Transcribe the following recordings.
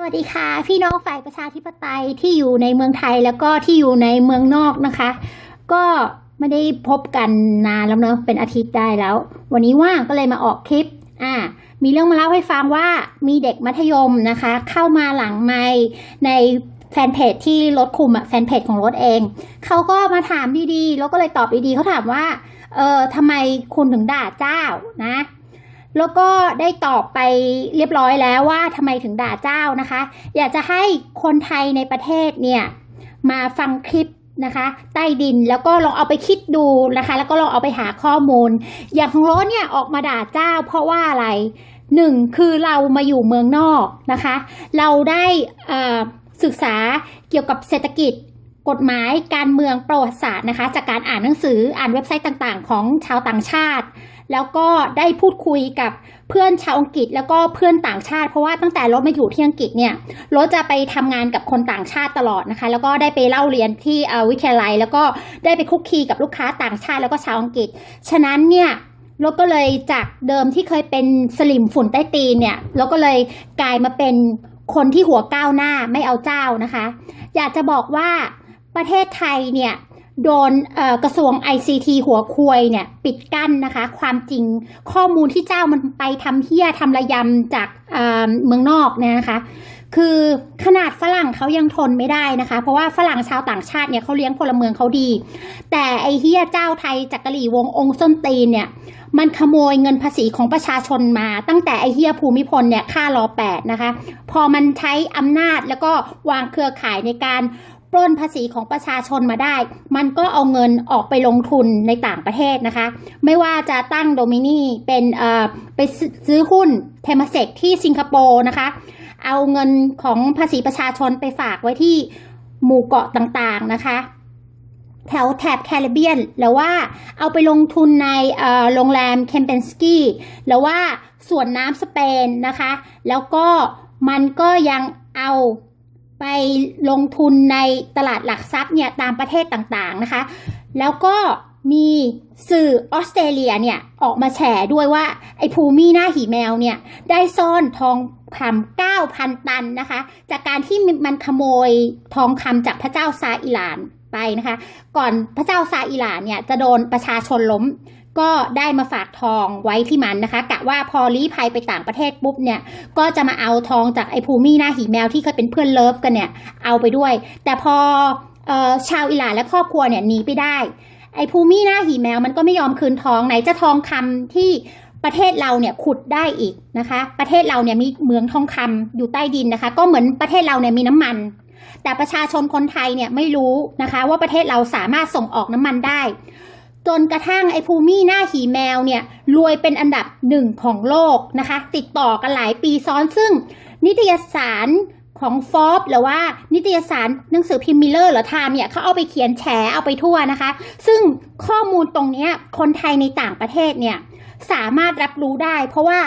สวัสดีค่ะ พี่น้องฝ่ายประชาธิปไตยที่อยู่ในเมืองไทยแล้วก็ที่อยู่ในเมืองนอกนะคะ ก็ไม่ได้พบกันนานแล้วเนอะเป็นอาทิตย์ได้แล้ว วันนี้ว่างก็เลยมาออกคลิปอ่ามีเรื่องมาเล่าให้ฟังว่ามีเด็กมัธยมนะคะ เข้ามาหลังไมค์ในแฟนเพจที่รถคุมอะแฟนเพจของรถเองเขาก็มาถามดีๆ แล้วก็เลยตอบดีๆเขาถามว่าเออทำไมคุณถึงด่าเจ้านะ แล้วก็ได้ตอบไปเรียบร้อยแล้วว่าทำไมถึงด่าเจ้านะคะ อยากจะให้คนไทยในประเทศเนี่ยมาฟังคลิปนะคะ ใต้ดินแล้วก็ลองเอาไปคิดดูนะคะ แล้วก็ลองเอาไปหาข้อมูล อย่างของโรสเนี่ยออกมาด่าเจ้า เพราะว่าอะไรหนึ่งคือเรามาอยู่เมืองนอกนะคะ เราได้ศึกษาเกี่ยวกับเศรษฐกิจ กฎหมายการเมืองประวัติศาสตร์นะคะ จากการอ่านหนังสืออ่านเว็บไซต์ต่างๆ ของชาวต่างชาติ แล้วก็ได้พูดคุยกับเพื่อนชาวอังกฤษแล้วก็เพื่อนต่างชาติ เพราะว่าตั้งแต่รถมาอยู่ที่อังกฤษเนี่ยรถจะไปทำงานกับคนต่างชาติตลอดนะคะ แล้วก็ได้ไปเล่าเรียนที่เออวิทยาลัย แล้วก็ได้ไปคุกคีกับลูกค้าต่างชาติแล้วก็ชาวอังกฤษ ฉะนั้นเนี่ยรถก็เลยจากเดิมที่เคยเป็นสลิมฝุ่นใต้ตีนเนี่ยรถก็เลยกลายมาเป็นคนที่หัวก้าวหน้าไม่เอาเจ้านะคะ อยากจะบอกว่า ประเทศไทยเนี่ยโดนกระทรวง ICT หัวควยเนี่ยปิดกั้นนะคะ ความจริงข้อมูลที่เจ้ามันไปทำเฮี้ยทำระยำจากเเมืองนอกเนี่ยนะคะ คือขนาดฝรั่งเขายังทนไม่ได้นะคะ เพราะว่าฝรั่งชาวต่างชาติเนี่ยเขาเลี้ยงพลเมืองเขาดี แต่ไอเฮี้ยเจ้าไทยจักรีวงองค์ส้นตีนเนี่ยมันขโมยเงินภาษีของประชาชนมา ตั้งแต่ไอเฮียภูมิพลเนี่ยค่ารอแปดนะคะ พอมันใช้อำนาจแล้วก็วางเครือข่ายในการ ล้นภาษีของประชาชนมาได้ มันก็เอาเงินออกไปลงทุนในต่างประเทศนะคะ ไม่ว่าจะตั้งโดมินีเป็นเอ่อไปซื้อหุ้นเทมเซกที่สิงคโปร์นะคะ เอาเงินของภาษีประชาชนไปฝากไว้ที่หมู่เกาะต่างๆนะคะ แถวแถบแคริบเบียนหรือว่าเอาไปลงทุนในเอ่อโรงแรมเคมเปนสกี้หรือว่าสวนน้ำสเปนนะคะ แล้วก็มันก็ยังเอา ไปลงทุนในตลาดหลักทรัพย์เนี่ยตามประเทศต่างๆนะคะ แล้วก็มีสื่อออสเตรเลียเนี่ยออกมาแฉด้วยว่า ไอ้ภูมิหน้าหีแมวเนี่ยได้ซ่อนทองคำ9,000 ตันนะคะ จากการที่มันขโมยทองคำจากพระเจ้าซาอิหร่านไปนะคะ ก่อนพระเจ้าซาอิหร่านเนี่ยจะโดนประชาชนล้ม ก็ได้มาฝากทองไว้ที่มันนะคะกะว่าพอลี้ภัยไปต่างประเทศปุ๊บเนี่ย ก็จะมาเอาทองจากไอ้ภูมิหน้าหีแมวที่เคยเป็นเพื่อนเลิฟกันเนี่ยเอาไปด้วย แต่พอออชาวอิหร่านและครอบครัวเนี่ยหนีไปได้ ไอ้ภูมิหน้าหีแมวมันก็ไม่ยอมคืนทองไหนจะทองคำที่ประเทศเราเนี่ยขุดได้อีกนะคะ ประเทศเราเนี่ยมีเหมืองทองคำอยู่ใต้ดินนะคะ ก็เหมือนประเทศเราเนี่ยมีน้ำมัน แต่ประชาชนคนไทยเนี่ยไม่รู้นะคะ ว่าประเทศเราสามารถส่งออกน้ำมันได้ จนกระทั่งไอ้ภูมิหน้าหีแมวเนี่ยรวยเป็นอันดับหนึ่งของโลกนะคะ ติดต่อกันหลายปีซ้อนซึ่ง นิตยสารของฟอบหรือว่านิตยสารหนังสือพิมพ์มิลเลอร์หรือไทม์เนี่ยเขาเอาไปเขียนแฉเอาไปทั่วนะคะ ซึ่งข้อมูลตรงนี้คนไทยในต่างประเทศเนี่ยสามารถรับรู้ได้ เพราะว่า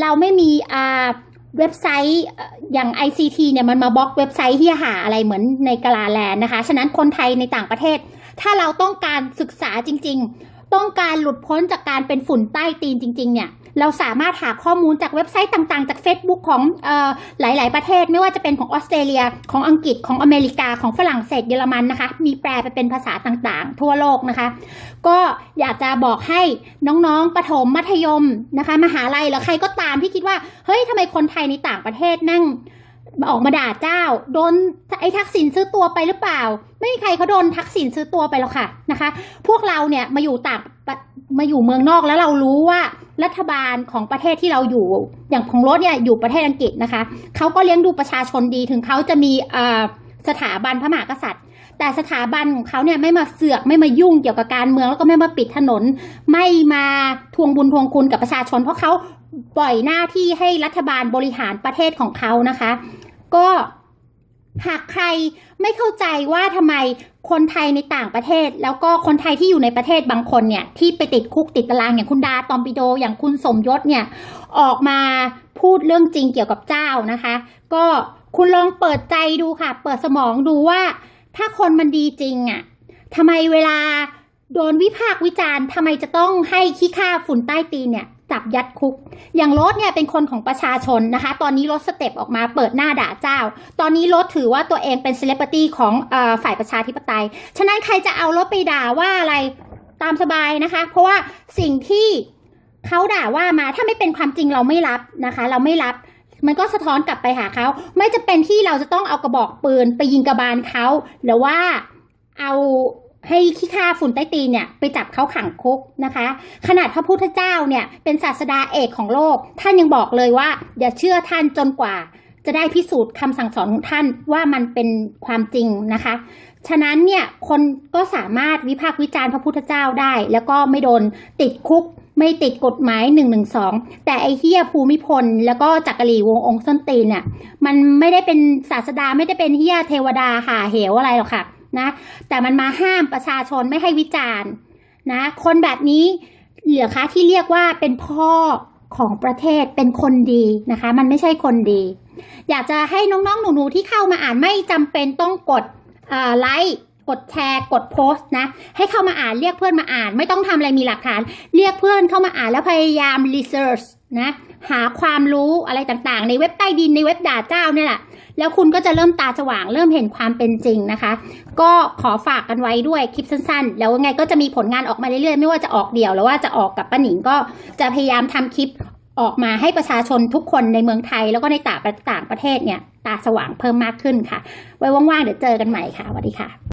เราไม่มีอ่าเว็บไซต์เอ่ออย่าง ICT เนี่ยมันมาบล็อกเว็บไซต์ที่หาอะไรเหมือนในกาลาแลนด์นะคะ ฉะนั้นคนไทยในต่างประเทศ ถ้าเราต้องการศึกษาจริง ๆ ต้องการหลุดพ้นจากการเป็นฝุ่นใต้ตีนจริง ๆ เนี่ย เราสามารถหาข้อมูลจากเว็บไซต์ต่างๆ จาก Facebook ของออหลาย ๆ ประเทศ ไม่ว่าจะเป็นของออสเตรเลีย ของอังกฤษ ของอเมริกา ของฝรั่งเศส เยอรมันนะคะ มีแปลไปเป็นภาษาต่างๆ ทั่วโลกนะคะ ก็อยากจะบอกให้น้องๆ ประถม มัธยมนะคะ มหาลัย หรือใครก็ตามที่คิดว่า เฮ้ยทำไมคนไทยในต่างประเทศนั่ง ออกมาด่าเจ้า โดนไอ้ทักษิณซื้อตัวไปหรือเปล่า ไม่มีใครเขาโดนทักษิณซื้อตัวไปหรอกค่ะนะคะ พวกเราเนี่ยมาอยู่ต่างมาอยู่เมืองนอกแล้วเรารู้ว่ารัฐบาลของประเทศที่เราอยู่ อย่างของรถเนี่ยอยู่ประเทศอังกฤษนะคะเขาก็เลี้ยงดูประชาชนดีถึงเขาจะมีสถาบันพระมหากษัตริย์ แต่สถาบันของเขาเนี่ยไม่มาเสือกไม่มายุ่งเกี่ยวกับการเมืองแล้วก็ไม่มาปิดถนน ไม่มาทวงบุญทวงคุณกับประชาชน เพราะเขาปล่อยหน้าที่ให้รัฐบาลบริหารประเทศของเขานะคะ ก็หากใครไม่เข้าใจว่าทำไมคนไทยในต่างประเทศ แล้วก็คนไทยที่อยู่ในประเทศบางคนเนี่ย ที่ไปติดคุกติดตารางอย่างคุณดาตอมปิโด อย่างคุณสมยศเนี่ย ออกมาพูดเรื่องจริงเกี่ยวกับเจ้านะคะ ก็คุณลองเปิดใจดูค่ะ เปิดสมองดูว่าถ้าคนมันดีจริงอะ่ะทำไมเวลาโดนวิพากษ์วิจารณ์ทำไมจะต้องให้ขี้ข้าฝุ่นใต้ตีนเนี่ย จับยัดคุก อย่างรถเนี่ยเป็นคนของประชาชนนะคะ ตอนนี้รถสเต็ปออกมาเปิดหน้าด่าเจ้า ตอนนี้รถถือว่าตัวเองเป็นเซเลบริตี้ของอฝ่ายประชาธิปไตย ฉะนั้นใครจะเอารถไปด่าว่าอะไรตามสบายนะคะ เพราะว่าสิ่งที่เขาด่าว่ามาถ้าไม่เป็นความจริงเราไม่รับนะคะ เราไม่รับมันก็สะท้อนกลับไปหาเขา ไม่จะเป็นที่เราจะต้องเอากระบอกปืนไปยิงกระบาลเขาหรือว่าเอา ให้ขี้ข้าฝุ่นใต้ตีนเนี่ยไปจับเขาขังคุกนะคะ ขนาดพระพุทธเจ้าเนี่ยเป็นศาสดาเอกของโลก ท่านยังบอกเลยว่า อย่าเชื่อท่านจนกว่า จะได้พิสูจน์คำสั่งสอนของท่านว่ามันเป็นความจริงนะคะ ฉะนั้นเนี่ยคนก็สามารถวิพากษ์วิจารณ์พระพุทธเจ้าได้ แล้วก็ไม่โดนติดคุกไม่ติดกฎหมาย1นึแต่ไอเฮียภูมิพล แล้วก็จักรีวงองค์ส้นตีนเนี่ยมันไม่ได้เป็นศาสดาไม่ได้เป็นเฮียเทวดาหาเหวอะไรหรอกค่ะ นะ แต่มันมาห้ามประชาชนไม่ให้วิจารณ์นะ คนแบบนี้เหลือคะที่เรียกว่าเป็นพ่อของประเทศเป็นคนดีนะคะ มันไม่ใช่คนดี อยากจะให้น้องๆ หนูๆ ที่เข้ามาอ่านไม่จำเป็นต้องกดไลค์กดแชร์กดโพสต์นะ ให้เข้ามาอ่านเรียกเพื่อนมาอ่าน ไม่ต้องทำอะไรมีหลักฐาน เรียกเพื่อนเข้ามาอ่านแล้วพยายามรีเสิร์ชนะ หาความรู้อะไรต่างๆ ในเว็บใต้ดินในเว็บด่าเจ้าเนี่ยแหละแล้วคุณก็จะเริ่มตาสว่างเริ่มเห็นความเป็นจริงนะคะ ก็ขอฝากกันไว้ด้วยคลิปสั้นๆ แล้วไงก็จะมีผลงานออกมาเรื่อยๆ ไม่ว่าจะออกเดี่ยวหรือว่าจะออกกับป้าหนิงก็จะพยายามทำคลิปออกมาให้ประชาชนทุกคนในเมืองไทย แล้วก็ในต่างต่างประเทศเนี่ยตาสว่างเพิ่มมากขึ้นค่ะ ไว้ว่างๆเดี๋ยวเจอกันใหม่ค่ะสวัสดีค่ะ